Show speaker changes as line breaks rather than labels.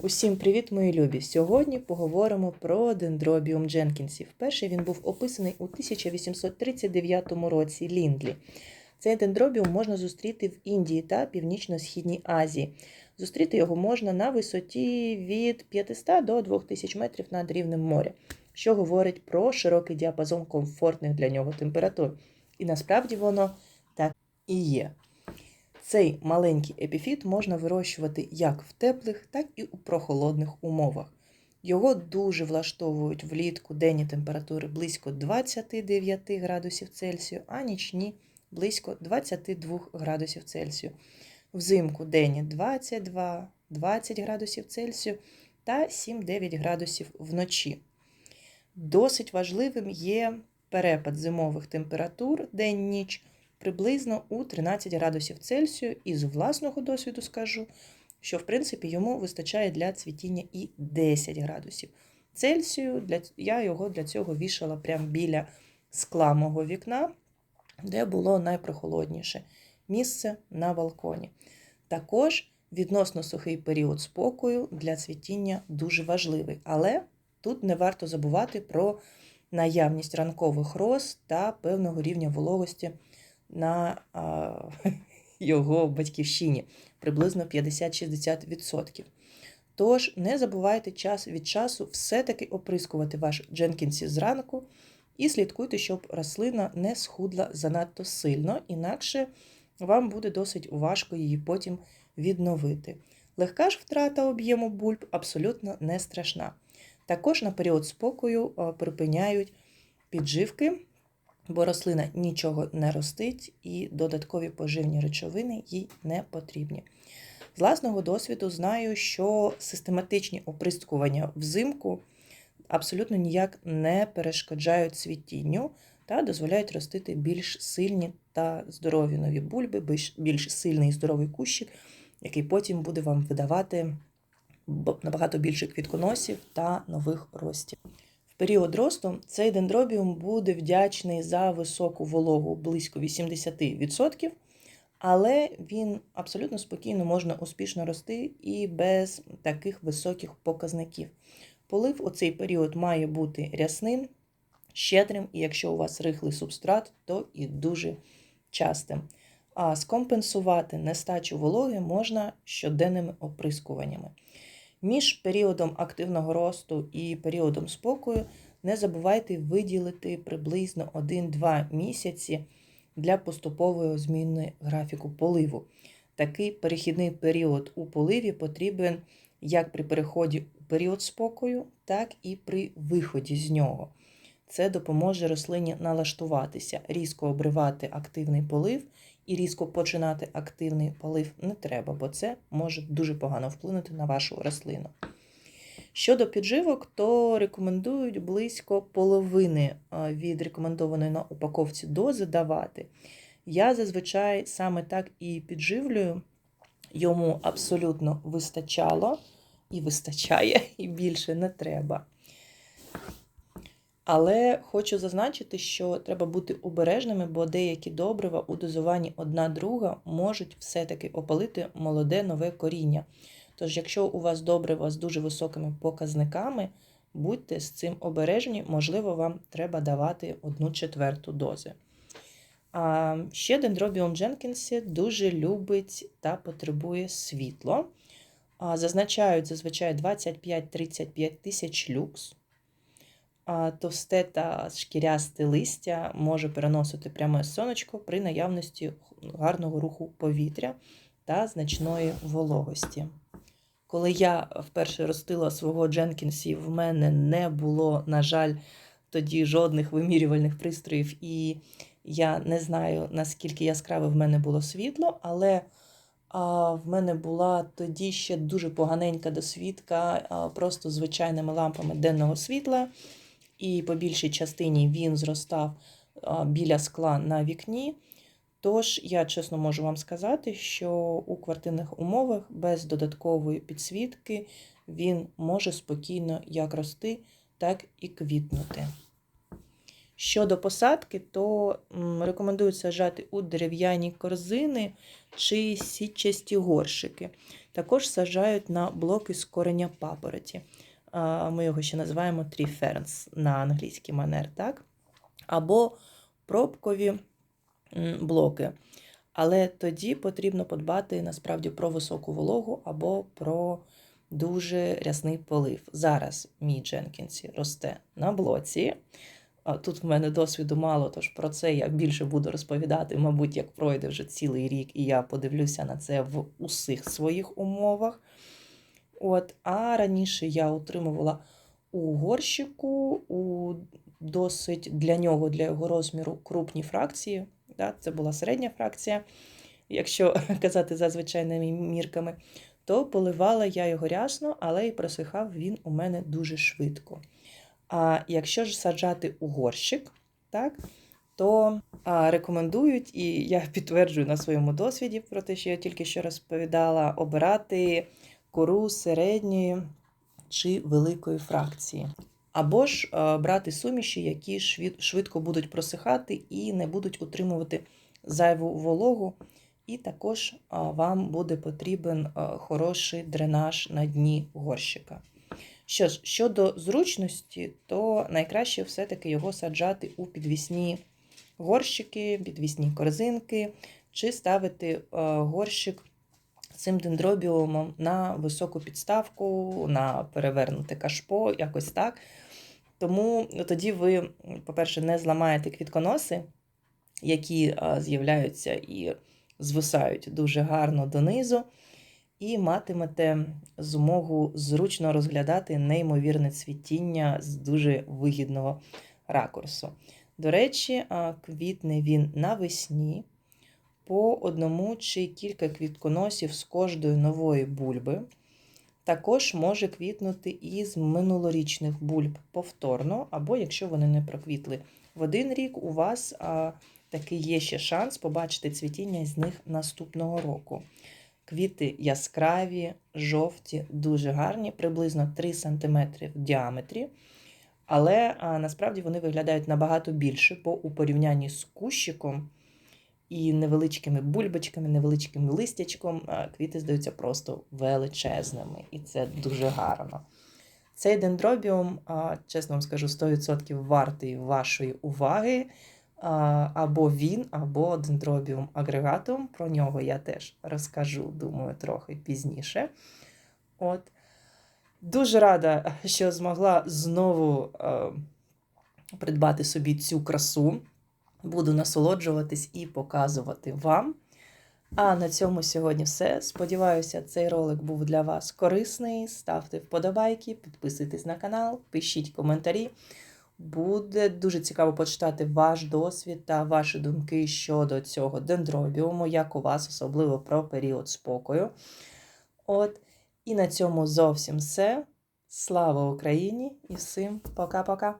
Усім привіт, мої любі! Сьогодні поговоримо про дендробіум дженкінсів. Перший він був описаний у 1839 році Ліндлі. Цей дендробіум можна зустріти в Індії та Північно-Східній Азії. Зустріти його можна на висоті від 500 до 2000 метрів над рівнем моря, що говорить про широкий діапазон комфортних для нього температур. І насправді воно так і є. Цей маленький епіфіт можна вирощувати як в теплих, так і у прохолодних умовах. Його дуже влаштовують влітку денні температури близько 29 градусів Цельсію, а нічні близько 22 градусів Цельсію. Взимку денні 22, 20 градусів Цельсію та 7-9 градусів вночі. Досить важливим є перепад зимових температур день-ніч приблизно у 13 градусів Цельсію, і з власного досвіду скажу, що в принципі йому вистачає для цвітіння і 10 градусів Цельсію. Для, Я його для цього вішала прямо біля скла мого вікна, де було найпрохолодніше місце на балконі. Також відносно сухий період спокою для цвітіння дуже важливий, але тут не варто забувати про наявність ранкових роз та певного рівня вологості на а, його батьківщині приблизно 50-60%. Тож не забувайте час від часу все-таки оприскувати ваш Дженкінсі зранку і слідкуйте, щоб рослина не схудла занадто сильно, інакше вам буде досить важко її потім відновити. Легка ж втрата об'єму бульб абсолютно не страшна. Також на період спокою припиняють підживки бо рослина нічого не ростить і додаткові поживні речовини їй не потрібні. З власного досвіду знаю, що систематичні оприскування взимку абсолютно ніяк не перешкоджають цвітінню та дозволяють ростити більш сильні та здорові нові бульби, більш сильний і здоровий кущик, який потім буде вам видавати набагато більше квітконосів та нових ростів період росту цей дендробіум буде вдячний за високу вологу близько 80%, але він абсолютно спокійно можна успішно рости і без таких високих показників. Полив у цей період має бути рясним, щедрим, і якщо у вас рихлий субстрат, то і дуже частим. А скомпенсувати нестачу вологи можна щоденними оприскуваннями. Між періодом активного росту і періодом спокою не забувайте виділити приблизно 1-2 місяці для поступової зміни графіку поливу. Такий перехідний період у поливі потрібен як при переході у період спокою, так і при виході з нього. Це допоможе рослині налаштуватися, різко обривати активний полив і різко починати активний полив не треба, бо це може дуже погано вплинути на вашу рослину. Щодо підживок, то рекомендують близько половини від рекомендованої на упаковці дози давати. Я зазвичай саме так і підживлюю, йому абсолютно вистачало і вистачає, і більше не треба. Але хочу зазначити, що треба бути обережними, бо деякі добрива у дозуванні одна друга можуть все-таки опалити молоде нове коріння. Тож, якщо у вас добрива з дуже високими показниками, будьте з цим обережні, можливо, вам треба давати одну четверту дози. А ще дендробіум Дженкінсі дуже любить та потребує світло. Зазначають зазвичай 25-35 тисяч люкс. Товсте та шкірясте листя може переносити пряме сонечко при наявності гарного руху повітря та значної вологості. Коли я вперше ростила свого Дженкінсі, в мене не було, на жаль, тоді жодних вимірювальних пристроїв, і я не знаю, наскільки яскраве в мене було світло, але а, в мене була тоді ще дуже поганенька досвідка, а, просто звичайними лампами денного світла і по більшій частині він зростав біля скла на вікні. Тож, я чесно можу вам сказати, що у квартирних умовах без додаткової підсвітки він може спокійно як рости, так і квітнути. Щодо посадки, то рекомендую сажати у дерев'яні корзини чи сітчасті горшики. Також саджають на блоки з кореня папороті. Ми його ще називаємо ferns на англійський манер, так? Або пробкові блоки. Але тоді потрібно подбати насправді про високу вологу або про дуже рясний полив. Зараз мій Дженкінсі росте на блоці. Тут в мене досвіду мало, тож про це я більше буду розповідати, мабуть, як пройде вже цілий рік, і я подивлюся на це в усіх своїх умовах. От, А раніше я утримувала у горщику, у досить для нього, для його розміру, крупні фракції. Да? Це була середня фракція, якщо казати за звичайними мірками, то поливала я його рясно, але і просихав він у мене дуже швидко. А якщо ж саджати у горщик, так, то а, рекомендують, і я підтверджую на своєму досвіді про те, що я тільки що розповідала, обирати кору середньої чи великої фракції. Або ж брати суміші, які швидко будуть просихати і не будуть утримувати зайву вологу. І також вам буде потрібен хороший дренаж на дні горщика. Що ж, щодо зручності, то найкраще все-таки його саджати у підвісні горщики, підвісні корзинки, чи ставити е, горщик цим дендробіумом на високу підставку, на перевернуте кашпо, якось так. Тому тоді ви, по-перше, не зламаєте квітконоси, які з'являються і звисають дуже гарно донизу і матимете змогу зручно розглядати неймовірне цвітіння з дуже вигідного ракурсу. До речі, квітне він навесні по одному чи кілька квітконосів з кожної нової бульби. Також може квітнути із минулорічних бульб повторно, або якщо вони не проквітли в один рік, у вас а, таки є ще шанс побачити цвітіння з них наступного року. Квіти яскраві, жовті, дуже гарні, приблизно 3 см в діаметрі. Але а, насправді вони виглядають набагато більше, бо у порівнянні з кущиком і невеличкими бульбочками, невеличким листячком, квіти здаються просто величезними, і це дуже гарно. Цей дендробіум, чесно вам скажу, 100% вартий вашої уваги. Або він, або дендробіум агрегатум. Про нього я теж розкажу, думаю, трохи пізніше. От. Дуже рада, що змогла знову придбати собі цю красу. Буду насолоджуватись і показувати вам. А на цьому сьогодні все. Сподіваюся, цей ролик був для вас корисний. Ставте вподобайки, підписуйтесь на канал, пишіть коментарі. Буде дуже цікаво почитати ваш досвід та ваші думки щодо цього дендробіуму, як у вас, особливо про період спокою. От. І на цьому зовсім все. Слава Україні і всім пока-пока!